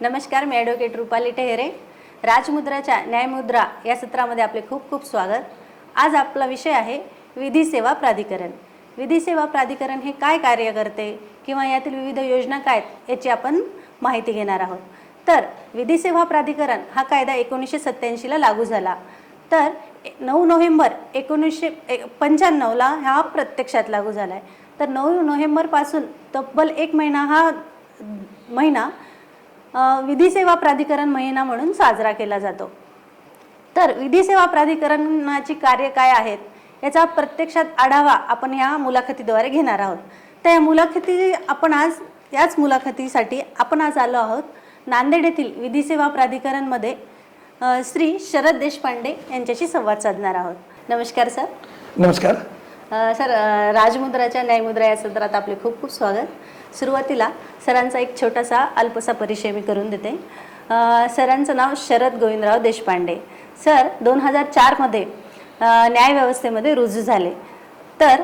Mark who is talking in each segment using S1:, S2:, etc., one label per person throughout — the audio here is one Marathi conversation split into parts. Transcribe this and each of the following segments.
S1: नमस्कार मी ॲडव्होकेट रुपाली टेहरे. राजमुद्राच्या न्यायमुद्रा या सत्रामध्ये आपले खूप खूप स्वागत. आज आपला विषय आहे विधी सेवा प्राधिकरण. विधी सेवा प्राधिकरण हे काय कार्य करते किंवा यातील विविध योजना काय आहेत याची आपण माहिती घेणार आहोत. तर विधी सेवा प्राधिकरण हा कायदा एकोणीसशे सत्त्याऐंशीला लागू झाला. तर नऊ नोव्हेंबर एकोणीसशे पंच्याण्णवला हा प्रत्यक्षात लागू झाला आहे तर नऊ नोव्हेंबरपासून तब्बल एक महिना हा महिना विधी सेवा प्राधिकरण महिना म्हणून साजरा केला जातो. तर विधी सेवा प्राधिकरणाची कार्य काय आहेत? याचा प्रत्यक्षात आढावा आपण या मुलाखतीद्वारे घेणार आहोत. तर या मुलाखती आपण आज याच मुलाखतीसाठी आपण आज आलो आहोत नांदेड येथील विधी सेवा प्राधिकरणमध्ये श्री शरद देशपांडे यांच्याशी संवाद साधणार आहोत. नमस्कार सर.
S2: नमस्कार.
S1: सर राजमुद्राच्या न्यायमुद्रा या सत्रात आपले खूप खूप स्वागत. सुरुवातीला सरांचा एक छोटासा अल्पसा परिचय मी करून देते. सरांचं नाव शरद गोविंदराव देशपांडे. सर दोन हजार चारमध्ये न्यायव्यवस्थेमध्ये रुजू झाले. तर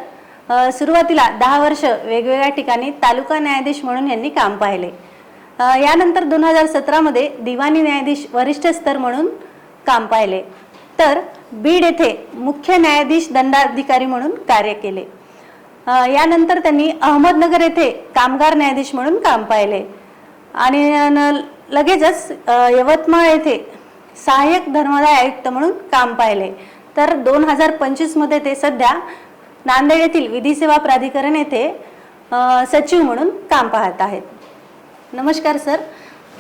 S1: सुरुवातीला दहा वर्ष वेगवेगळ्या ठिकाणी तालुका न्यायाधीश म्हणून यांनी काम पाहिले. यानंतर दोन हजार सतरामध्ये दिवाणी न्यायाधीश वरिष्ठ स्तर म्हणून काम पाहिले. तर बीड येथे मुख्य न्यायाधीश दंडाधिकारी म्हणून कार्य केले. यानंतर त्यांनी अहमदनगर येथे कामगार न्यायाधीश म्हणून काम पाहिले. आणि लगेचच यवतमाळ येथे सहाय्यक धर्मदाय आयुक्त म्हणून काम पाहिले. तर दोन हजार पंचवीसमध्ये ते सध्या नांदेड येथील विधी सेवा प्राधिकरण येथे सचिव म्हणून काम पाहत आहेत. नमस्कार सर.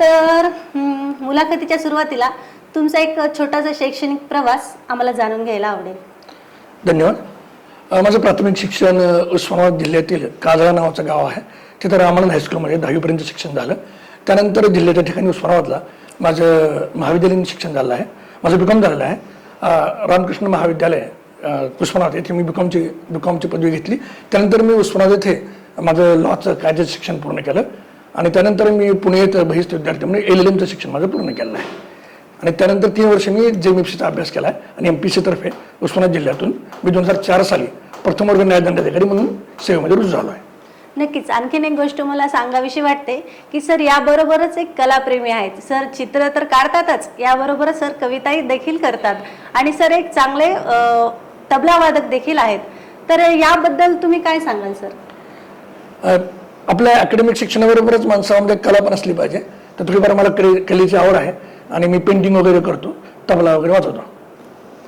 S1: तर मुलाखतीच्या सुरुवातीला तुमचा एक छोटासा शैक्षणिक प्रवास आम्हाला जाणून घ्यायला आवडेल.
S2: धन्यवाद. माझं प्राथमिक शिक्षण उस्मानाबाद जिल्ह्यातील काजळा नावाचं गाव आहे. तिथं रामानंद हायस्कूलमध्ये दहावीपर्यंत शिक्षण झालं. त्यानंतर जिल्ह्याच्या ठिकाणी उस्मानाबादला माझं महाविद्यालयीन शिक्षण झालं आहे. माझं बी कॉम झालेलं आहे. रामकृष्ण महाविद्यालय उस्मानाबाद येथे मी बी कॉमची बी कॉमची पदवी घेतली. त्यानंतर मी उस्मानाबाद येथे माझं लॉचं कायद्याचं शिक्षण पूर्ण केलं. आणि त्यानंतर मी पुणे बहिस्त विद्यार्थी म्हणून एल एल एमचं शिक्षण माझं पूर्ण केलं आहे. आणि त्यानंतर तीन वर्ष मी जे एम सीचा अभ्यास केला आहे. आणि एम पी तर्फे उस्मानाबाद जिल्ह्यातून मी दोन हजार चार साली प्रथम वर्ग न्यायदंडाधिकारी म्हणून सेवेमध्ये रुजू झालो आहे
S1: नक्कीच. आणखीन एक गोष्ट मला सांगावीशी वाटते की सर याबरोबरच एक कलाप्रेमी आहेत. सर चित्र तर काढतातच. याबरोबरच सर कविताही देखील करतात. आणि सर एक चांगले तबलावादक देखील आहेत. तर याबद्दल तुम्ही काय सांगाल सर?
S2: आपल्या अकॅडमिक शिक्षणाबरोबरच माणसामध्ये कला पण असली पाहिजे. तर थोडीफार मला कले कलेची आवड आहे. आणि मी पेंटिंग वगैरे करतो. तबला वगैरे वाजवतो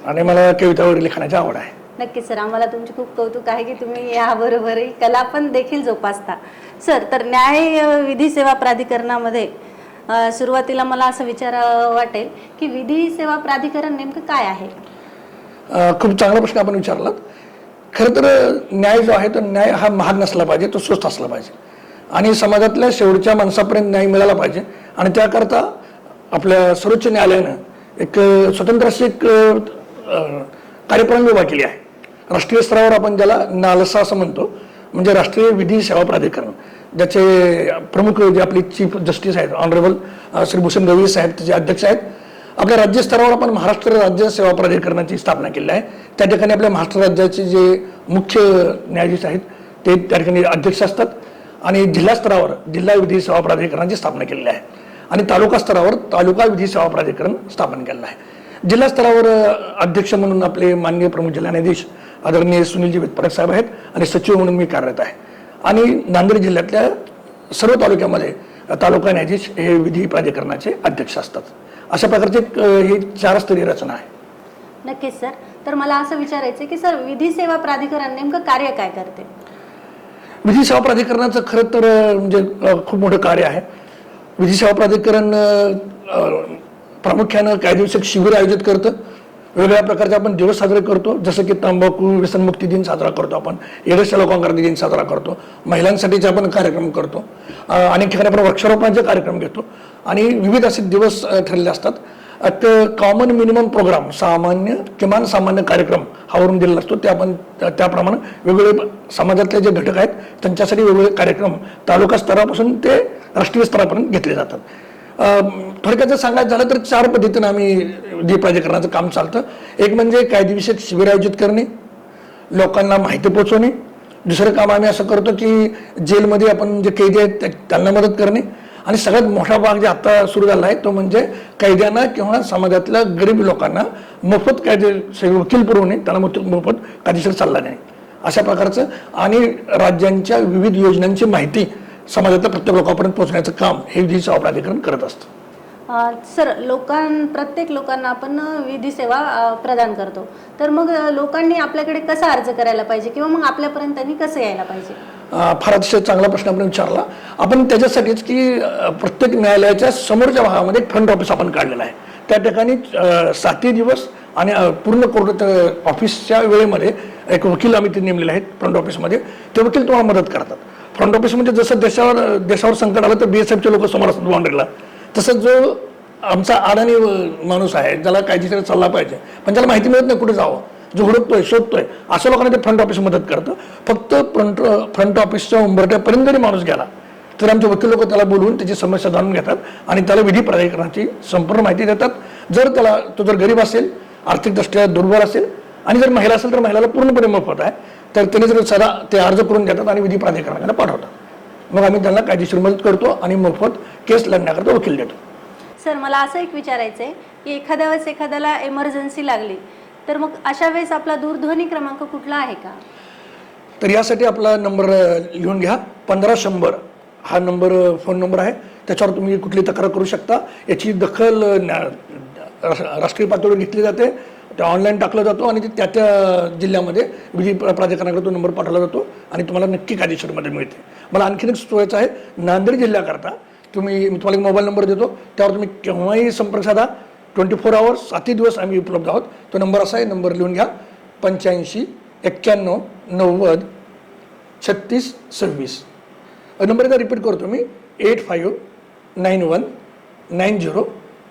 S2: आणि मला कविता वगैरे लिखाणाची आवड आहे.
S1: नक्की सर आम्हाला तुमचे खूप कौतुक आहे की तुम्ही याबरोबरही कला पण देखील जोपासता. सर तर न्याय विधी सेवा प्राधिकरणामध्ये सुरुवातीला मला असं विचार वाटेल की विधी सेवा प्राधिकरण नेमकं काय आहे?
S2: खूप चांगला प्रश्न आपण विचारला. खरं तर न्याय जो आहे तो न्याय हा महाग नसला पाहिजे तो स्वस्त असला पाहिजे. आणि समाजातल्या शेवटच्या माणसापर्यंत न्याय मिळाला पाहिजे. आणि त्याकरता आपल्या सर्वोच्च न्यायालयानं एक स्वतंत्र अशी एक अ, कार्यप्रणाली उभा केली आहे. राष्ट्रीय स्तरावर आपण ज्याला नालसा असं म्हणतो म्हणजे राष्ट्रीय विधी सेवा प्राधिकरण ज्याचे प्रमुख जे आपले चीफ जस्टिस आहेत ऑनरेबल श्री भूषण गवई साहेब त्याचे अध्यक्ष आहेत. आपल्या राज्य स्तरावर आपण महाराष्ट्र राज्य सेवा प्राधिकरणाची स्थापना केली आहे. त्या ठिकाणी आपल्या महाराष्ट्र राज्याचे जे मुख्य न्यायाधीश आहेत ते त्या ठिकाणी अध्यक्ष असतात. आणि जिल्हा स्तरावर जिल्हा विधी सेवा प्राधिकरणाची स्थापना केलेली आहे. आणि तालुका स्तरावर तालुका विधी सेवा प्राधिकरण स्थापन केलेलं आहे. जिल्हा स्तरावर अध्यक्ष म्हणून आपले माननीय प्रमुख जिल्हा न्यायाधीश आदरणीय सुनीलजी वितपरक साहेब आहेत आणि सचिव म्हणून मी कार्यरत आहे. आणि नांदेड जिल्ह्यातल्या सर्व तालुक्यामध्ये तालुका न्यायाधीश हे विधी प्राधिकरणाचे अध्यक्ष असतात. अशा प्रकारची ही चार स्तरीय रचना आहे.
S1: नक्कीच सर. तर मला असं विचारायचं की सर विधी सेवा प्राधिकरण नेमकं कार्य काय करते?
S2: विधी सेवा प्राधिकरणाचं खरं तर म्हणजे खूप मोठं कार्य आहे. विधी सेवा प्राधिकरण प्रामुख्यानं कायदेविषयक शिबिर आयोजित करतं. वेगवेगळ्या प्रकारचे आपण दिवस साजरे करतो. जसं की तंबाखू व्यसनमुक्ती दिन साजरा करतो आपण. एडसच्या लोकांकरती दिन साजरा करतो. महिलांसाठीचे आपण कार्यक्रम करतो. अनेक ठिकाणी आपण वृक्षारोपणाचे कार्यक्रम घेतो. आणि विविध असे दिवस ठरलेले असतात. ते कॉमन मिनिमम प्रोग्राम सामान्य किमान सामान्य कार्यक्रम हावरून दिलेला असतो. ते आपण त्याप्रमाणे वेगवेगळे समाजातले जे घटक आहेत त्यांच्यासाठी वेगवेगळे कार्यक्रम तालुका स्तरापासून ते राष्ट्रीय स्तरापर्यंत घेतले जातात. अं, जर सांगायचं झालं तर चार पद्धतीनं आम्ही विधी काम चालतं. एक म्हणजे कायदेविषयक शिबिर आयोजित करणे लोकांना माहिती पोचवणे दुसरं काम आम्ही असं करतो की जेलमध्ये आपण जे कैदी आहेत त्या- त्यांना मदत करणे. आणि सगळ्यात मोठा भाग जे आता सुरू झाला आहे तो म्हणजे कैद्यांना किंवा समाजातल्या गरीब लोकांना मोफत कायदे वकील पुरवणे त्यांना मोफत मोफत कायदेशीर सल्ला देणे. अशा प्रकारचं आणि राज्यांच्या विविध योजनांची माहिती समाजातल्या प्रत्येक लोकांपर्यंत पोहोचण्याचं काम हे विधी सेवा प्राधिकरण करत असतं.
S1: सर लोकां प्रत्येक लोकांना आपण विधी सेवा प्रदान करतो. तर मग लोकांनी आपल्याकडे कसा अर्ज करायला पाहिजे किंवा मग आपल्यापर्यंत त्यांनी कसं यायला पाहिजे?
S2: फार अतिशय चांगला प्रश्न आपण विचारला. आपण त्याच्यासाठीच की प्रत्येक न्यायालयाच्या समोरच्या भागामध्ये एक फ्रंट ऑफिस आपण काढलेलं आहे. त्या ठिकाणी सातही दिवस आणि पूर्ण कोर्ट ऑफिसच्या वेळेमध्ये एक वकील आम्ही ते नेमलेले आहेत फ्रंट ऑफिसमध्ये ते वकील तुम्हाला मदत करतात. फ्रंट ऑफिस म्हणजे जसं देशावर देशावर संकट आलं तर बी एस एफचे लोक समोर असतात बाउंड्रीला तसंच जो आमचा अडाणी माणूस आहे ज्याला कायदेशीर चालला पाहिजे पण त्याला माहिती मिळत नाही कुठे जावं जो हुडकतोय शोधतोय अशा लोकांना ते फ्रंट ऑफिस मदत करतं. फक्त फ्रंट फ्रंट ऑफिसच्या उंबरट्यापर्यंत जरी माणूस गेला तर आमचे वकील लोक त्याला बोलवून त्याची समस्या जाणून घेतात आणि त्याला विधी प्राधिकरणाची संपूर्ण माहिती देतात. जर त्याला तो जर गरीब असेल आर्थिकदृष्ट्या दुर्बल असेल आणि जर महिला असेल तर महिलाला पूर्णपणे मोफत आहे. तर त्यांनी जर सदा ते अर्ज करून देतात आणि विधी प्राधिकरणाला पाठवतात. मग आम्ही त्यांना कायदेशीर मदत करतो आणि मोफत केस लढण्याकरता वकील देतो.
S1: सर मला असं एक विचारायचं आहे की एखाद्या वेळेस एखाद्याला एमर्जन्सी लागली तर मग अशा वेळेस आपला दूरध्वनी क्रमांक कुठला आहे का?
S2: तर यासाठी आपला नंबर लिहून घ्या. पंधरा शंभर हा नंबर फोन नंबर आहे. त्याच्यावर तुम्ही कुठली तक्रार करू शकता. याची दखल राष्ट्रीय पातळीवर घेतली जाते. ते ऑनलाईन टाकला जातो आणि ते त्या त्या जिल्ह्यामध्ये विधी प्राधिकरणाकडे तो नंबर पाठवला जातो आणि तुम्हाला नक्की कायदेशीरमध्ये मिळते. मला आणखीन एक सुचवायचं आहे नांदेड जिल्ह्याकरता तुम्ही मी तुम्हाला एक मोबाईल नंबर देतो त्यावर तुम्ही केव्हाही संपर्क साधा. ट्वेंटी फोर आवर्स सातही दिवस आम्ही उपलब्ध आहोत. तो नंबर असा आहे नंबर लिहून घ्या. पंच्याऐंशी एक्क्याण्णव नव्वद छत्तीस सव्वीस. नंबर एकदा रिपीट करतो मी. Eight five nine one nine zero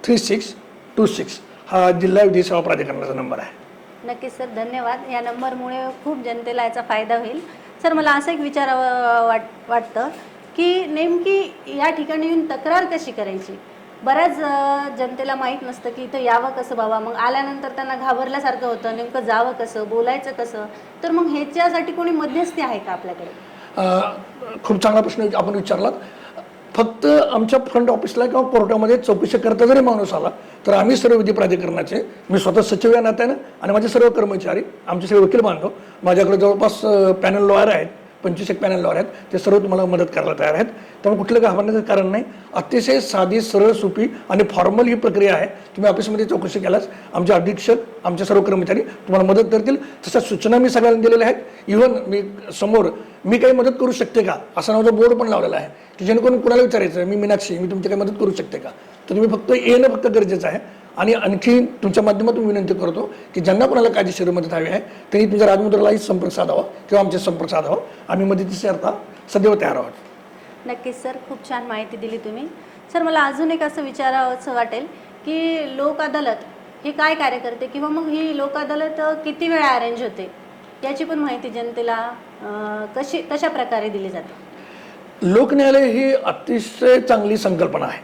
S2: three six two six हा जिल्हा विधी सेवा प्राधिकरणाचा नंबर आहे.
S1: नक्कीच सर धन्यवाद. या नंबरमुळे खूप जनतेला याचा फायदा होईल. सर मला असं एक विचारावं वाट वाटतं की नेमकी या ठिकाणी येऊन तक्रार कशी करायची? बऱ्याच जनतेला माहीत नसतं की इथं यावं कसं बाबा? मग आल्यानंतर त्यांना घाबरल्यासारखं होतं. नेमकं जावं कसं? बोलायचं कसं? तर मग ह्याच्यासाठी कोणी मध्यस्थी आहे का आपल्याकडे?
S2: खूप चांगला प्रश्न आपण विचारलात. फक्त आमच्या फ्रंट ऑफिसला किंवा कोर्टामध्ये चौकशी करता जरी माणूस आला तर आम्ही सर्व विधी प्राधिकरणाचे मी स्वतः सचिव या नात्यानं आणि माझे सर्व कर्मचारी आमचे सर्व वकील बांधव माझ्याकडे जवळपास पॅनल लॉयर आहेत. पंचवीस एक पॅनल लॉयर आहेत ते सर्व तुम्हाला मदत करायला तयार आहेत. त्यामुळे कुठलं घाबरण्याचं कारण नाही. अतिशय साधी सरळ सोपी आणि फॉर्मल ही प्रक्रिया आहे. तुम्ही ऑफिसमध्ये चौकशी केल्यास आमचे अधीक्षक आमचे सर्व कर्मचारी तुम्हाला मदत करतील. तशा सूचना मी सगळ्यांना दिलेल्या आहेत. इव्हन मी समोर मी काही मदत करू शकते का? असा नावाचा बोर्ड पण लावलेला आहे. की जेणेकरून कुणाला विचारायचं? मी मीनाक्षी मी तुमची काही मदत करू शकते का? तर तुम्ही फक्त येणं फक्त गरजेचं आहे. आणि आणखी तुमच्या माध्यमातून विनंती करतो की ज्यांना कोणाला कायदेशीर मदत हवी आहे त्यांनी तुमच्या राजमुद्रालाही संपर्क साधावा किंवा आमचे संपर्क साधावा आम्ही मदतीचे अर्था सदैव तयार आहोत.
S1: नक्कीच सर. खूप छान माहिती दिली तुम्ही. सर मला अजून एक असं विचारावंसं वाटेल की लोक अदालत हे काय कार्य करते किंवा मग ही लोक अदालत किती वेळा अरेंज होते? याची पण माहिती जनतेला कशी कशा प्रकारे दिली जाते?
S2: लोक न्यायालय ही अतिशय चांगली संकल्पना आहे.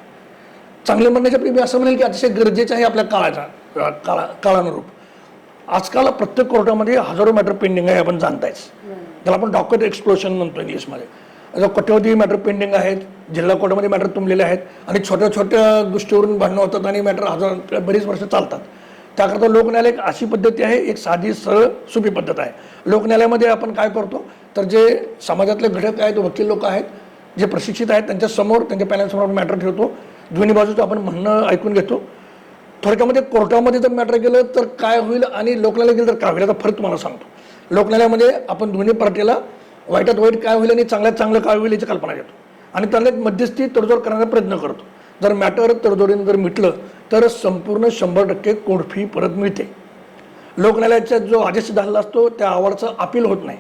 S2: चांगले म्हणण्याच्या मी असं म्हणेल की अतिशय गरजेचं आहे आपल्या काळाचा काळा काळानुरूप. आजकाल प्रत्येक कोर्टामध्ये हजारो मॅटर पेंडिंग आहे आपण जाणतायच. त्याला आपण डॉक्टर एक्सप्लोशन म्हणतो इंग्लिशमध्ये. आता कोट्यवधी मॅटर पेंडिंग आहेत जिल्हा कोर्टामध्ये मॅटर तुंबलेले आहेत आणि छोट्या छोट्या गोष्टीवरून भांडणं होतात आणि मॅटर हजार बरीच वर्ष चालतात. त्याकरता लोकन्यायालय एक अशी पद्धती आहे एक साधी सरळ सोपी पद्धत आहे. लोकन्यायालयामध्ये आपण काय करतो तर जे समाजातले घटक आहेत वकील लोक आहेत जे प्रशिक्षित आहेत त्यांच्यासमोर त्यांच्या पॅनलसमोर मॅटर ठेवतो. दोन्ही बाजूचं आपण म्हणणं ऐकून घेतो. थोडक्यामध्ये कोर्टामध्ये जर मॅटर गेलं तर काय होईल आणि लोकनाला गेलं तर काय होईल आता फरक तुम्हाला सांगतो. लोकनालयामध्ये आपण दोन्ही पार्टीला वाईटात वाईट काय होईल आणि चांगल्यात चांगलं काय होईल याची कल्पना घेतो. आणि त्यांना एक मध्यस्थी तडजोड करण्याचा प्रयत्न करतो. जर मॅटर तडजोडीने जर मिटलं तर संपूर्ण शंभर टक्के कोर्ट फी परत मिळते. लोकनालयाचा जो आदेश झालेला असतो त्या अहवालाचं अपील होत नाही.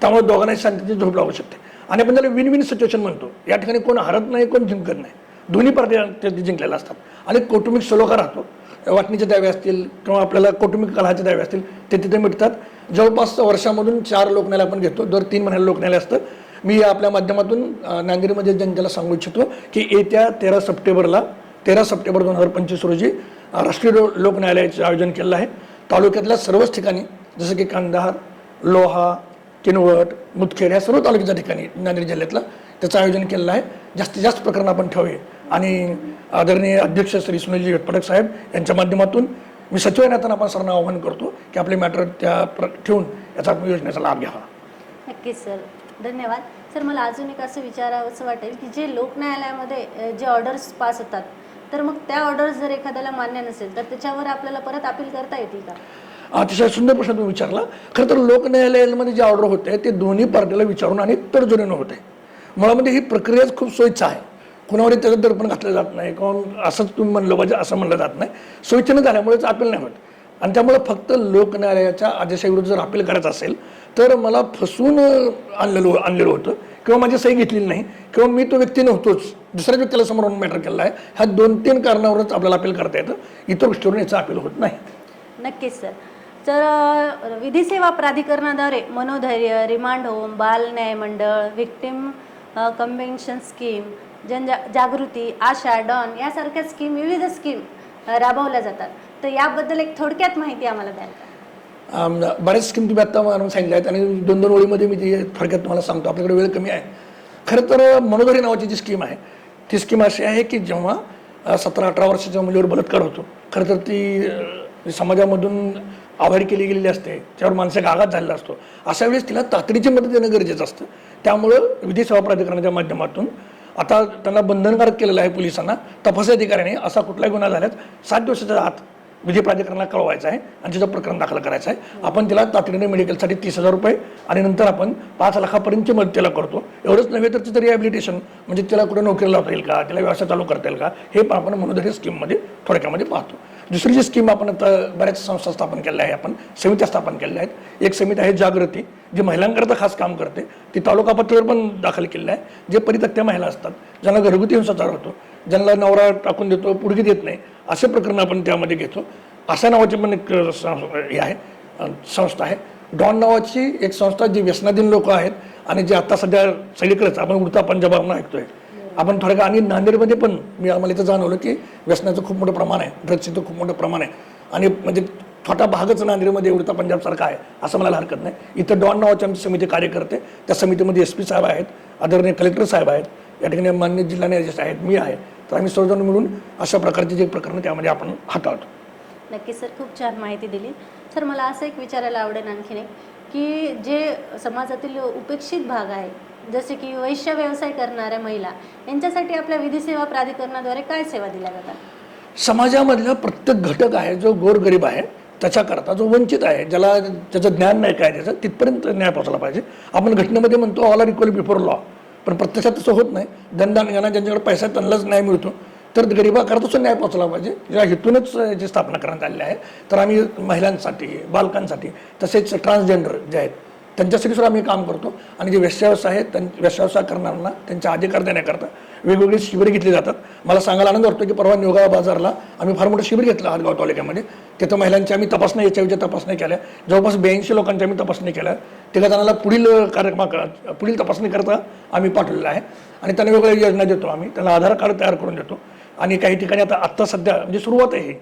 S2: त्यामुळे दोघांनाही शांतीची झोप लागू शकते. आणि आपण त्याला विन विन सिच्युएशन म्हणतो. या ठिकाणी कोण हरत नाही कोण जिंकत नाही. दोन्ही पार्टी जिंकलेल्या असतात. आणि कौटुंबिक सलोखा राहतो. वाटणीचे दावे असतील किंवा आपल्याला कौटुंबिक कलाचे दावे असतील ते तिथे मिटतात जवळपास वर्षामधून चार लोकन्यायालय आपण घेतो. दर तीन महिन्याला लोकन्यायालय असतं. मी आपल्या माध्यमातून नांदेडमध्ये जनतेला सांगू इच्छितो की येत्या तेरा सप्टेंबरला तेरा सप्टेंबर दोन हजार पंचवीस रोजी राष्ट्रीय लोक न्यायालयाचे आयोजन केलेलं आहे. तालुक्यातल्या सर्वच ठिकाणी जसं की कांदार लोहा किनवट मुदखेड या सर्व तालुक्याच्या ठिकाणी नांदेड जिल्ह्यातला त्याचं आयोजन केलेलं आहे. जास्तीत जास्त प्रकरण आपण ठेवूया. आणि आदरणीय अध्यक्ष श्री सुनीलजी घटपटक साहेब यांच्या माध्यमातून मी सचिवालयातून आपण सरांना आवाहन करतो की आपले मॅटर त्या ठेवून याचा योजनेचा लाभ घ्यावा.
S1: नक्कीच सर धन्यवाद. सर मला अजून एक असं विचारावंसं वाटेल की जे लोक न्यायालयामध्ये जे ऑर्डर्स पास होतात तर मग त्या ऑर्डर्स जर एखाद्याला मान्य नसेल तर त्याच्यावर आपल्याला परत अपील करता येतील का?
S2: अतिशय सुंदर प्रश्न तुम्ही विचारला. खरं तर लोक न्यायालयामध्ये जे ऑर्डर होते ते दोन्ही पार्टीला विचारून आणि तडजोडीनं होते. मुळामध्ये ही प्रक्रियाच खूप सोयीचं आहे. कुणावरही त्याचं दर्पण घातलं जात नाही. किंवा असंच तुम्ही म्हणलं पाहिजे असं म्हणलं जात नाही. सोयीचं झाल्यामुळेच अपील नाही होत. आणि त्यामुळे फक्त लोकन्यायालयाच्या आदेशाविरुद्ध जर अपील करायचं असेल तर मला फसवून आणलेलं आणलेलं होतं. किंवा माझी सही घेतलेली नाही. किंवा मी तो व्यक्ती नव्हतोच. दुसऱ्या व्यक्तीला समोर मॅटर केला आहे. ह्या दोन तीन कारणावरच आपल्याला अपील करता येतं. इतर गोष्टीवरून याचं अपील होत नाही.
S1: नक्कीच सर तर विधी सेवा प्राधिकरणाद्वारे मनोधैर्य रिमांड होम बाल न्याय मंडळ व्हिक्टिम कन्व्हेन्शन स्कीम जनजा जागृती आशा डॉन यासारख्या स्कीम विविध स्कीम राबवल्या जातात. तर याबद्दल एक थोडक्यात माहिती आम्हाला द्याल का?
S2: बऱ्याच स्कीम तुम्ही आत्ता मला सांगितल्या आहेत आणि दोन दोन ओळीमध्ये मी ती थोडक्यात तुम्हाला सांगतो. आपल्याकडे वेळ कमी आहे. खरं तर मनोधरी नावाची जी स्कीम आहे ती स्कीम अशी आहे की जेव्हा सतरा अठरा वर्षाच्या मुलीवर बलात्कार होतो खरं तर ती समाजामधून आभारी केली गेलेली असते त्यावर मानसिक आघात झालेला असतो. अशा वेळेस तिला तातडीची मदत देणं गरजेचं असतं. त्यामुळं विधी सेवा प्राधिकरणाच्या माध्यमातून आता त्यांना बंधनकारक केलेलं आहे पोलिसांना तपास अधिकाऱ्याने असा कुठलाही गुन्हा झाल्यास सात दिवसाच्या आत विधी प्राधिकरणाला कळवायचं आहे आणि तिचं प्रकरण दाखल करायचं आहे. आपण तिला तातडीने मेडिकलसाठी तीस हजार रुपये आणि नंतर आपण पाच लाखापर्यंतची मदत तिला करतो. एवढंच नव्हे तर तिचं रिहॅबिलिटेशन म्हणजे तिला कुठे नोकरी लावता येईल का? तिला व्यवसाय चालू करता येईल का? हे पण आपण मनोधरी स्कीममध्ये थोडक्यामध्ये पाहतो. दुसरी जी स्कीम आपण आता बऱ्याच संस्था स्थापन केल्या आहे आपण समित्या स्थापन केल्या आहेत. एक समिती आहे जागृती जी महिलांकरता खास काम करते. ती तालुका पातळीवर पण दाखल केलेलं आहे. जे परितक्त्या महिला असतात ज्यांना घरगुती हिंसाचार होतो ज्यांना नवरा टाकून देतो पुढगी देत नाही असे प्रकरण आपण त्यामध्ये घेतो. अशा नावाची पण एक सं- हे आहे संस्था आहे. डॉन नावाची एक संस्था जी व्यसनाधीन लोक आहेत आणि जे आता सध्या सगळीकडेच आपण उडता पंजाब ऐकतोय. आपण थोडं आणि नांदेडमध्ये पण मी आम्हाला इथं जाणवलं की व्यसनाचं खूप मोठं प्रमाण आहे ड्रग्सचं खूप मोठं प्रमाण आहे. आणि म्हणजे छोटा भागच नांदेडमध्ये उडता पंजाबसारखा आहे असं मला हरकत नाही. इथं डॉन नावाची आमची समिती कार्य करते त्या समितीमध्ये एस पी साहेब आहेत आदरणीय कलेक्टर साहेब आहेत या ठिकाणी मान्य जिल्हा न्यायाधीश आहेत मी आहे. तर आम्ही सर्वजण मिळून अशा प्रकारची जे प्रकरण त्यामध्ये आपण हाताळतो.
S1: नक्की सर खूप छान माहिती दिली. सर मला असं एक विचारायला आवडेल आणखीन एक की जे समाजातील उपेक्षित भाग आहे जसे की वैश्य व्यवसाय करणाऱ्या महिला यांच्यासाठी आपल्या विधी सेवा प्राधिकरणाद्वारे काय सेवा दिल्या जातात?
S2: समाजामधला प्रत्येक घटक आहे जो गोरगरीब आहे त्याच्याकरता जो वंचित आहे ज्याला ज्याचं ज्ञान नाही काय त्याचं तिथपर्यंत न्याय पोचला पाहिजे. आपण घटनेमध्ये म्हणतो all are equal before law पण प्रत्यक्षात तसं होत नाही. दंडान ज्यांना ज्यांच्याकडे पैसा त्यांनाच न्याय मिळतो. तर गरिबाकरताच न्याय पोचला पाहिजे. या हेतूनच जी स्थापना करण्यात आलेली आहे. तर आम्ही महिलांसाठी बालकांसाठी तसेच ट्रान्सजेंडर जे आहेत त्यांच्यासाठी सुद्धा आम्ही काम करतो. आणि जे व्यवसाय आहेत त्यां व्यवसाय करणाऱ्यांना त्यांच्या अधिकार देण्याकरता वेगवेगळी शिबिरं घेतली जातात. मला सांगायला आनंद वाटतो की परवा निवगाव बाजारला आम्ही फार मोठं शिबिर घेतलं हातगाव तालुक्यामध्ये. तिथं महिलांची आम्ही तपासणी याच्याविषयी तपासणी केल्या. जवळपास ब्याऐंशी लोकांची आम्ही तपासणी केल्या. तिघा जणांना पुढील कार्यक्रमा पुढील तपासणी करता आम्ही पाठवलेलं आहे. आणि त्यांना वेगवेगळ्या योजना देतो आम्ही. त्यांना आधार कार्ड तयार करून देतो. आणि काही ठिकाणी आता आत्ता सध्या म्हणजे सुरुवात आहे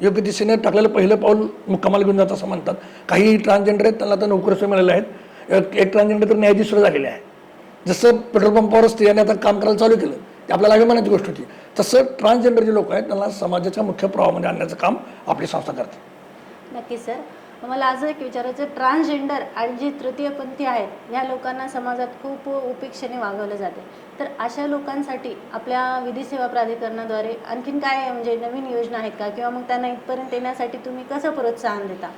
S2: योग्य दिशेने टाकलेलं पहिलं पाऊल मुक्कामाला घेऊन जातं असं म्हणतात. काही ट्रान्सजेंडर आहेत त्यांना आता नोकरी मिळाल्या आहेत. एक- ट्रान्सजेंडर तर न्यायाधीश सुद्धा झालेले आहे. जसं पेट्रोल पंपावर स्त्रियांनी आता काम करायला चालू केलं ते आपल्याला अभिमानाची गोष्ट होती. तसं ट्रान्सजेंडर जे लोक आहेत त्यांना समाजाच्या मुख्य प्रवाहामध्ये आणण्याचं काम आपली संस्था करते
S1: नक्की सर मला असं एक विचारायचं ट्रान्सजेंडर आणि जी तृतीयपंथी आहेत ह्या लोकांना समाजात खूप उपेक्षेने वागवलं जाते. तर अशा लोकांसाठी आपल्या विधी सेवा प्राधिकरणाद्वारे आणखीन काय म्हणजे नवीन योजना आहेत का? किंवा मग त्यांना इथपर्यंत येण्यासाठी तुम्ही कसं प्रोत्साहन देता?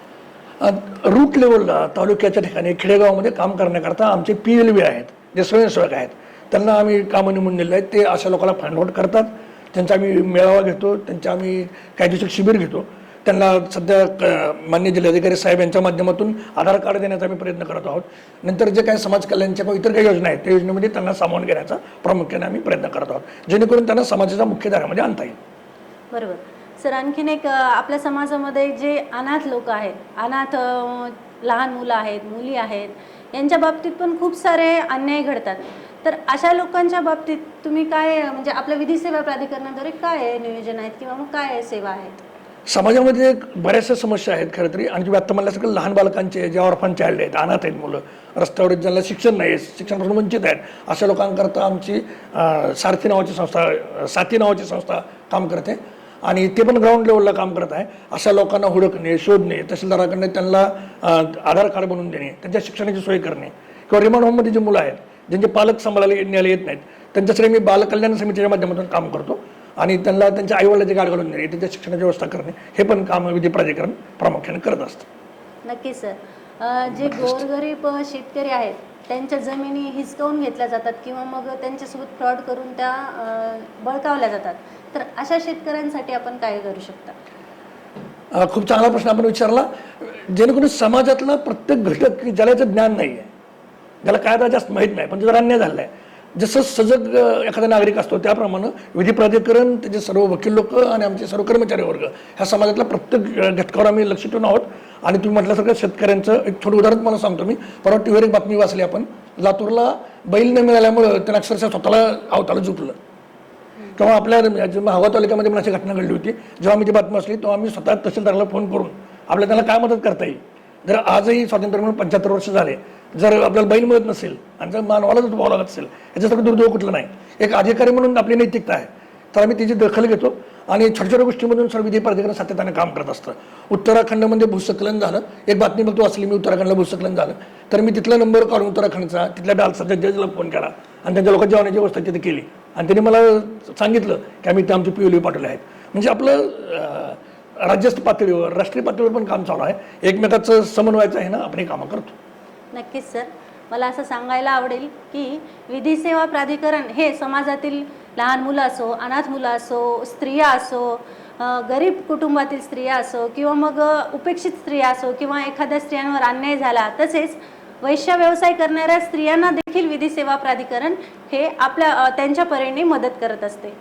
S2: रूट लेवलला तालुक्याच्या ठिकाणी खेडेगावामध्ये काम करण्याकरता आमचे पी एल व्ही आहेत जे स्वयंसेवक आहेत. त्यांना आम्ही कामं नेमून दिले आहेत ते अशा लोकांना फाइंड आउट करतात. त्यांचा आम्ही मेळावा घेतो. त्यांच्या आम्ही कायदेशीर शिबिर घेतो. त्यांना सध्या क- मान्य जिल्हाधिकारी साहेब यांच्या माध्यमातून आधार कार्ड देण्याचा आम्ही प्रयत्न करत आहोत. नंतर जे काही समाज कल्याणच्या किंवा इतर काही योजना आहेत त्या योजनेमध्ये त्यांना सामावून घेण्याचा प्रामुख्याने आम्ही प्रयत्न करत आहोत. जेणेकरून त्यांना समाजाच्या मुख्य धारामध्ये आणता येईल.
S1: बरोबर. सर आणखीन एक आपल्या समाजामध्ये जे अनाथ लोक आहेत अनाथ लहान मुलं आहेत मुली आहेत यांच्या बाबतीत पण खूप सारे अन्याय घडतात. तर अशा लोकांच्या बाबतीत तुम्ही काय म्हणजे आपल्या विधी सेवा प्राधिकरणाद्वारे काय नियोजन आहेत किंवा मग काय सेवा आहेत?
S2: समाजामध्ये बऱ्याचशा समस्या आहेत खरं तरी. आणि आत्ता सगळं लहान बालकांचे जे ऑरफान चाइल्ड आहेत अनाथ आहेत मुलं. रस्त्यावर ज्यांना शिक्षण नाही शिक्षणापासून वंचित आहेत अशा लोकांकरता आमची सारथी नावाची संस्था साथी नावाची संस्था काम करते. आणि ते पण ग्राउंड लेवलला काम करत आहे. अशा लोकांना हुडकणे शोधणे तहसीलदाराकडे त्यांना आधार कार्ड बनवून देणे त्यांच्या शिक्षणाची सोय करणे किंवा रिमांड होममध्ये जे मुलं आहेत ज्यांचे पालक सांभाळायला न्यायला येत नाहीत त्यांच्यासाठी मी बालकल्याण समितीच्या माध्यमातून काम करतो आणि त्यांना त्यांच्या आईवडिलाची गाड घालून देणे त्यांच्या शिक्षणाची व्यवस्था करणे हे पण काम विधी प्राधिकरण प्रामुख्याने करत असतं.
S1: नक्कीच सर. जे गोरगरीब शेतकरी आहेत त्यांच्या जमिनी हिसकावून घेतल्या जातात किंवा मग त्यांच्यासोबत फ्रॉड करून त्या बळकावल्या जातात. तर अशा शेतकऱ्यांसाठी आपण काय करू शकता?
S2: खूप चांगला प्रश्न आपण विचारला. जेणेकरून समाजातला प्रत्येक घटक की ज्याला याचं ज्ञान नाही आहे ज्याला काय जास्त माहीत नाही पण जर अन्याय झाला आहे जसं सजग एखादा नागरिक असतो त्याप्रमाणे विधी प्राधिकरण त्याचे सर्व वकील लोक आणि आमचे सर्व कर्मचारी वर्ग ह्या समाजातल्या प्रत्येक घटकावर आम्ही लक्ष ठेवून आहोत. आणि तुम्ही म्हटल्यासारखं शेतकऱ्यांचं एक छोटं उदाहरण मला सांगतो मी. परवा टीव्हीवर एक बातमी वाचली आपण. लातूरला बैल न मिळाल्यामुळं त्यानं अक्षरशः स्वतःला आवताला झुकलं. किंवा आपल्या म्हणजे जेव्हा हवा तालुक्यामध्ये पण अशी घटना घडली होती. जेव्हा मी ती बातमी असली तेव्हा आम्ही स्वतः तहसीलदाराला फोन करून आपल्याला त्याला काय मदत करता येईल? जर आजही स्वातंत्र्य म्हणून पंच्याहत्तर वर्ष झाले जर आपल्याला बैल मिळत नसेल आणि जर मानवाला जर व्हावं लागत असेल याच्यासारखं दुर्दैव कुठलं नाही? एक अधिकारी म्हणून आपली नैतिकता आहे. तर आम्ही तिची दखल घेतो आणि छोट्या छोट्या गोष्टीमधून सर्व विधी प्राधिकरण सातत्याने काम करत असतं. उत्तराखंडमध्ये भूस्खलन झालं. एक बातमी बघतो असली मी उत्तराखंडला भूस्खलन झालं. तर मी तिथला नंबर काढून उत्तराखंडचा तिथल्या डालसाच्या जजला फोन केला आणि त्यांच्या लोकांच्या जेवणाची व्यवस्था तिथे केली. आणि त्यांनी मला सांगितलं की आम्ही ते आमचे पी पाठवले आहेत. म्हणजे आपलं अं, राज्यस्थ पातळीवर राष्ट्रीय पातळीवर पण काम चालू आहे. एकमेकाचं समन्वयाचं आहे ना आपण हे कामं करतो.
S1: नक्कीच सर. मला असं सांगायला आवडेल की विधी सेवा प्राधिकरण हे समाजातील लहान मुलं असो अनाथ मुलं असो स्त्रिया असो गरीब कुटुंबातील स्त्रिया असो किंवा मग उपेक्षित स्त्रिया असो किंवा एखाद्या स्त्रियांवर अन्याय झाला तसेच वैश्य व्यवसाय करणाऱ्या स्त्रियांना देखील विधी सेवा प्राधिकरण हे आपल्या त्यांच्या परीने मदत करत असते.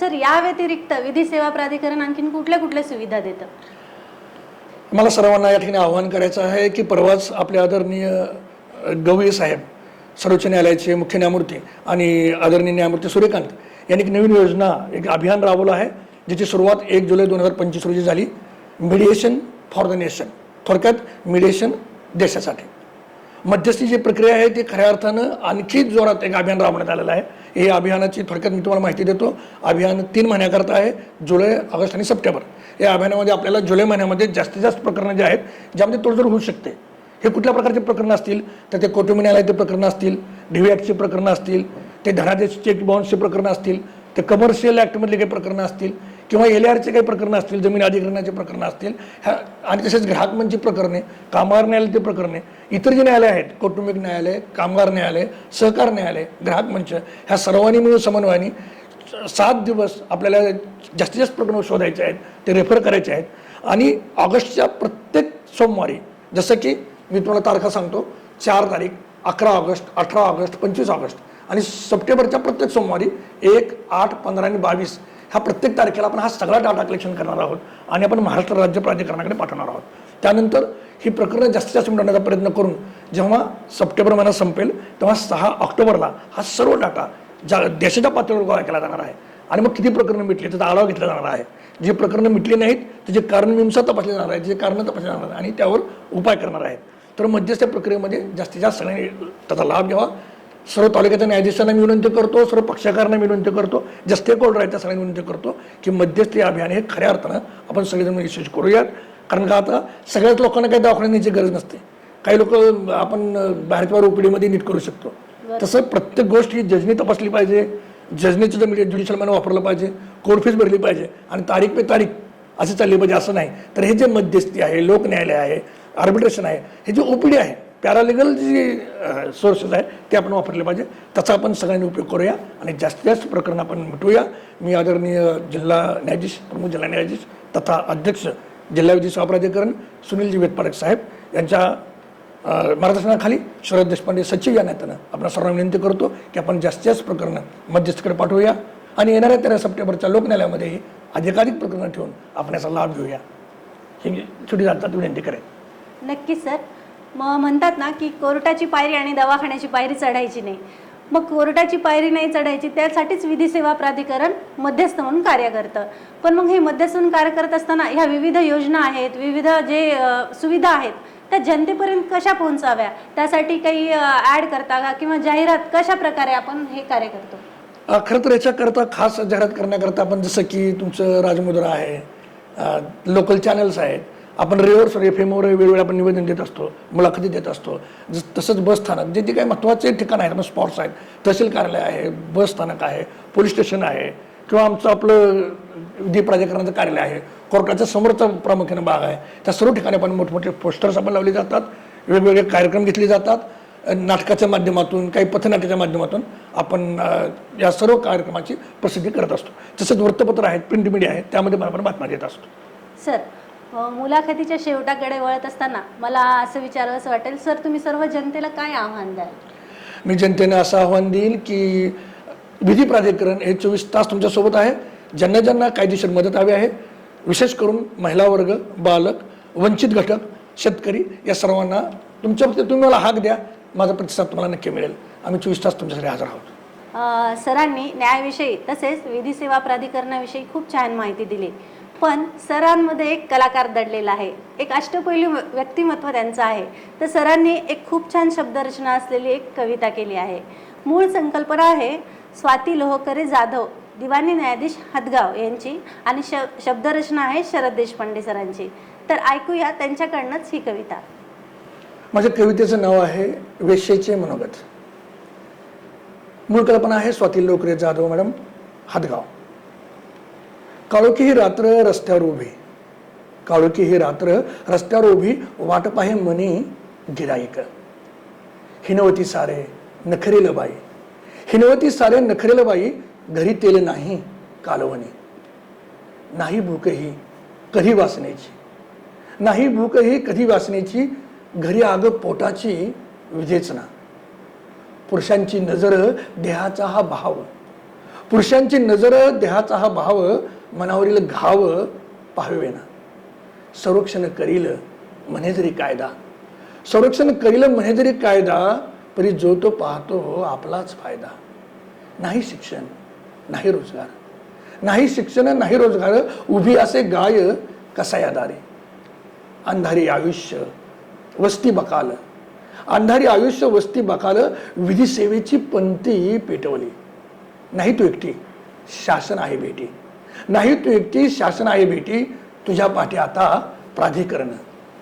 S1: सर या व्यतिरिक्त विधी सेवा प्राधिकरण आणखीन कुठल्या कुठल्या सुविधा देतं?
S2: मला सर्वांना या ठिकाणी आवाहन करायचं आहे की परवाच आपले आदरणीय गवळी साहेब सर्वोच्च न्यायालयाचे मुख्य न्यायमूर्ती आणि आदरणीय न्यायमूर्ती सूर्यकांत यांनी एक नवीन योजना एक अभियान राबवलं आहे ज्याची सुरुवात एक जुलै दोन हजार पंचवीस रोजी झाली. मिडिएशन फॉर द नेशन थोडक्यात मिडिएशन देशासाठी. मध्यस्थी जी प्रक्रिया आहे ती खऱ्या अर्थानं आणखी जोरात एक अभियान राबवण्यात आलेलं आहे. हे अभियानाची थोडक्यात मी तुम्हाला माहिती देतो. अभियान तीन महिन्याकरता आहे जुलै ऑगस्ट आणि सप्टेंबर. या अभियानामध्ये आपल्याला जुलै महिन्यामध्ये जास्तीत जास्त प्रकरणं जे आहेत ज्यामध्ये तोडजोड होऊ शकते. हे कुठल्या प्रकारचे प्रकरणं असतील? तर ते कौटुंबिक न्यायालयाचे प्रकरणं असतील? डी ॲक्टची प्रकरणं असतील? ते धनादेश चेक बाउन्सचे प्रकरणं असतील? ते कमर्शियल ॲक्टमधले काही प्रकरणं असतील? किंवा एल आरचे काही प्रकरणं असतील? जमीन अधिकरणाचे प्रकरणं असतील? ह्या आणि तसेच ग्राहक मंची प्रकरणे कामगार न्यायालयाचे प्रकरणे इतर जे न्यायालय आहेत कौटुंबिक न्यायालय कामगार न्यायालय सहकार न्यायालय ग्राहक मंच ह्या सर्वांनी मिळून समन्वयाने सात दिवस आपल्याला जास्तीत जास्त प्रकरणं शोधायचे आहेत ते रेफर करायचे आहेत. आणि ऑगस्टच्या प्रत्येक सोमवारी जसं की मी तुम्हाला तारखा सांगतो. चार तारीख अकरा ऑगस्ट अठरा ऑगस्ट पंचवीस ऑगस्ट आणि सप्टेंबरच्या प्रत्येक सोमवारी एक आठ पंधरा आणि बावीस ह्या प्रत्येक तारखेला आपण हा सगळा डाटा कलेक्शन करणार आहोत आणि आपण महाराष्ट्र राज्य प्राधिकरणाकडे पाठवणार आहोत. त्यानंतर ही प्रकरणं जास्तीत जास्त मिळवण्याचा प्रयत्न करून जेव्हा सप्टेंबर महिना संपेल तेव्हा सहा ऑक्टोबरला हा सर्व डाटा ज्या देशाच्या पातळीवर गोळा केला जाणार आहे. आणि मग किती प्रकरणं मिटली त्याचा आढावा घेतला जाणार आहे. जी प्रकरणं मिटली नाहीत त्याचे कारण मीमांसा तपासली जाणार आहे जे कारणं तपासली जाणार आहे आणि त्यावर उपाय करणार आहेत. तर मध्यस्थ प्रक्रियेमध्ये जास्तीत जास्त सगळ्यांनी त्याचा लाभ घ्यावा. सर्व तालुक्याच्या न्यायाधीशांना मी विनंती करतो सर्व पक्षकारांना मी विनंती करतो जे स्टेक होल्डर आहेत त्या सगळ्यांनी विनंती करतो की मध्यस्थी अभियान हे खऱ्या अर्थानं आपण सगळेजण यशस्वी करूयात. कारण का आता सगळ्याच लोकांना काही दवाखान्यात न्यायची गरज नसते. काही लोक आपण बाहेरच्या ओपीडीमध्ये नीट करू शकतो. तसं प्रत्येक गोष्ट ही जजनी तपासली पाहिजे. जजनीचं जर ज्युडिशियल मॅन वापरलं पाहिजे. कोर्ट फीस भरली पाहिजे. आणि तारीख पे तारीख असे चालली पाहिजे असं नाही. तर हे जे मध्यस्थी आहे लोक न्यायालय आहे आर्बिट्रेशन आहे. हे जे ओपीडी आहे पॅरालिगल जी सोर्सेस आहेत ते आपण वापरले पाहिजे. त्याचा आपण सगळ्यांनी उपयोग करूया आणि जास्तीत जास्त प्रकरण आपण मिटवूया. मी आदरणीय जिल्हा न्यायाधीश प्रमुख जिल्हा न्यायाधीश तथा अध्यक्ष जिल्हा विधी सेवा प्राधिकरण सुनीलजी वेदपारक साहेब यांच्या मार्गदर्शनाखाली शरद देशपांडे सचिव या नात्यानं आपण सर्वांना विनंती करतो की आपण जास्तीत जास्त प्रकरणं मध्यस्थकडे पाठवूया आणि येणाऱ्या तेरा सप्टेंबरच्या लोकन्यायालयामध्येही अधिकाधिक प्रकरणं ठेवून आपण याचा लाभ घेऊया. ही छोटी जातात विनंती करेन.
S1: नक्कीच सर. मग म्हणतात ना की कोर्टाची पायरी आणि दवाखान्याची पायरी चढायची नाही. मग कोर्टाची पायरी नाही चढायची त्यासाठीच विधी सेवा प्राधिकरण मध्यस्थ म्हणून कार्य करतं. पण मग हे मध्यस्थ म्हणून कार्य करत असताना ह्या विविध योजना आहेत विविध जे सुविधा आहेत त्या जनतेपर्यंत कशा पोहोचाव्या? त्यासाठी काही ॲड करता का? किंवा जाहिरात कशा प्रकारे आपण हे कार्य करतो?
S2: खरं तर याच्याकरता खास जाहिरात करण्याकरता आपण जसं की तुमचं राजमुद्रा आहे लोकल चॅनल्स आहेत आपण रेअर्स एफ एमवर वेगवेगळे आपण निवेदन देत असतो मुलाखती देत असतो. जस तसंच बस स्थानक जे जे काही महत्त्वाचे ठिकाण आहेत स्पॉट्स आहेत तहसील कार्यालय आहे बस स्थानक आहे पोलीस स्टेशन आहे किंवा आमचं आपलं विधी प्राधिकरणाचं कार्यालय आहे कोर्टाच्या समोरचा प्रामुख्याने भाग आहे त्या सर्व ठिकाणी आपण मोठमोठे पोस्टर्स आपण लावले जातात वेगवेगळे कार्यक्रम घेतले जातात नाटकाच्या माध्यमातून काही पथनाट्याच्या माध्यमातून आपण या सर्व कार्यक्रमाची प्रसिद्धी करत असतो. तसंच वृत्तपत्र आहेत प्रिंट मीडिया आहेत त्यामध्ये पण आपण बातम्या देत असतो.
S1: सर मुलाखतीच्या शेवटाकडे वळत असताना मला असं विचारावंसं वाटेल सर तुम्ही सर्व जनतेला काय आव्हान द्याल?
S2: मी जनतेने असं आव्हान देईल की विधी प्राधिकरण हे चोवीस तास तुमच्यासोबत आहे. ज्यांना ज्यांना कायदेशीर मदत हवी आहे विशेष करून महिला वर्ग बालक वंचित घटक शेतकरी या सर्वांना तुमच्या तुम्ही मला हाक द्या. माझा प्रतिसाद तुम्हाला नक्की मिळेल. आम्ही चोवीस तास तुमच्यासाठी हजर आहोत.
S1: सरांनी न्यायाविषयी तसेच विधी सेवा प्राधिकरणाविषयी खूप छान माहिती दिली. पण सरांमध्ये एक कलाकार दडलेला आहे. एक अष्टपैलू व्यक्तिमत्व त्यांचं आहे. तर सरांनी एक खूप छान शब्दरचना असलेली एक कविता केली आहे. मूळ संकल्पना आहे स्वाती लोहकरे जाधव दिवाणी न्यायाधीश हदगाव यांची आणि श शब्दरचना आहे शरद देशपांडे सरांची. तर ऐकूया त्यांच्याकडनंच ही कविता.
S2: माझ्या कवितेचं नाव आहे वेश्येचे मनोगत. मूळ कल्पना आहे स्वाती लोकरे जाधव मॅडम हदगाव. काळोखी ही रात्र रस्त्यावर उभी. काळोखी ही रात्र रस्त्यावर उभी वाट पाहे मनी गिराईक. हिनवती सारे नखरेल बाई. हिनवती सारे नखरेल बाई घरी तेल नाही कालवणी. नाही भूकही कधी वासण्याची. नाही भूकही कधी वाचण्याची घरी आग पोटाची विजेचना पुरुषांची नजर देहाचा हा भाव पुरुषांची नजर देहाचा हा भाव मनावरील घाव पाहवेना संरक्षण करील म्हणे जरी कायदा. संरक्षण करील म्हणे जरी कायदा परी जो तो पाहतो आपलाच फायदा. नाही शिक्षण नाही रोजगार. नाही शिक्षण नाही रोजगार उभी असे गाय कसा यादारी? अंधारी आयुष्य वस्ती बकाल. अंधारी आयुष्य वस्ती बकाल विधी सेवेची पंथी पेटवली. नाही तू एकटी शासन आहे भेटी. नाही तू एकटी शासन आहे बेटी तुझ्या पाठी आता प्राधिकरण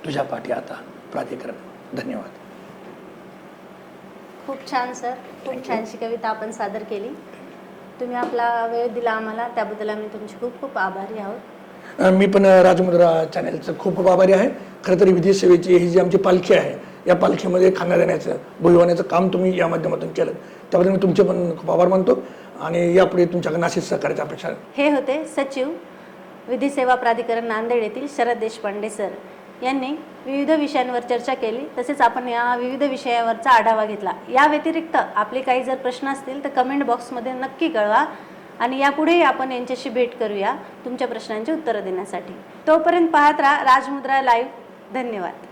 S2: तुझ्या पाठी आता प्राधिकरण. धन्यवाद.
S1: खूप छान सर. खूप छानशी कविता आपण सादर केली. तुम्ही आपला वेळ दिला आम्हाला त्याबद्दल आम्ही तुमचे खूप खूप आभारी आहोत.
S2: मी पण राजमुद्रा चॅनलचं खूप खूप आभारी आहे. खरं तर विधी सेवेची ही जी आमची पालखी आहे या पालखीमध्ये खाना देण्याचं भुलवण्याचं काम तुम्ही या माध्यमातून केलं. त्याबद्दल मी तुमचे पण खूप आभार मानतो. आणि यापुढे तुमच्याकडे नाशिक सहकार्याची अपेक्षा आहे.
S1: हे होते सचिव विधी सेवा प्राधिकरण नांदेड येथील शरद देशपांडे सर. यांनी विविध विषयांवर चर्चा केली तसेच आपण या विविध विषयावरचा आढावा घेतला. या व्यतिरिक्त आपले काही जर प्रश्न असतील तर कमेंट बॉक्समध्ये नक्की कळवा आणि यापुढेही आपण यांच्याशी भेट करूया तुमच्या प्रश्नांची उत्तरं देण्यासाठी. तोपर्यंत पाहत राहा राजमुद्रा लाईव्ह. धन्यवाद.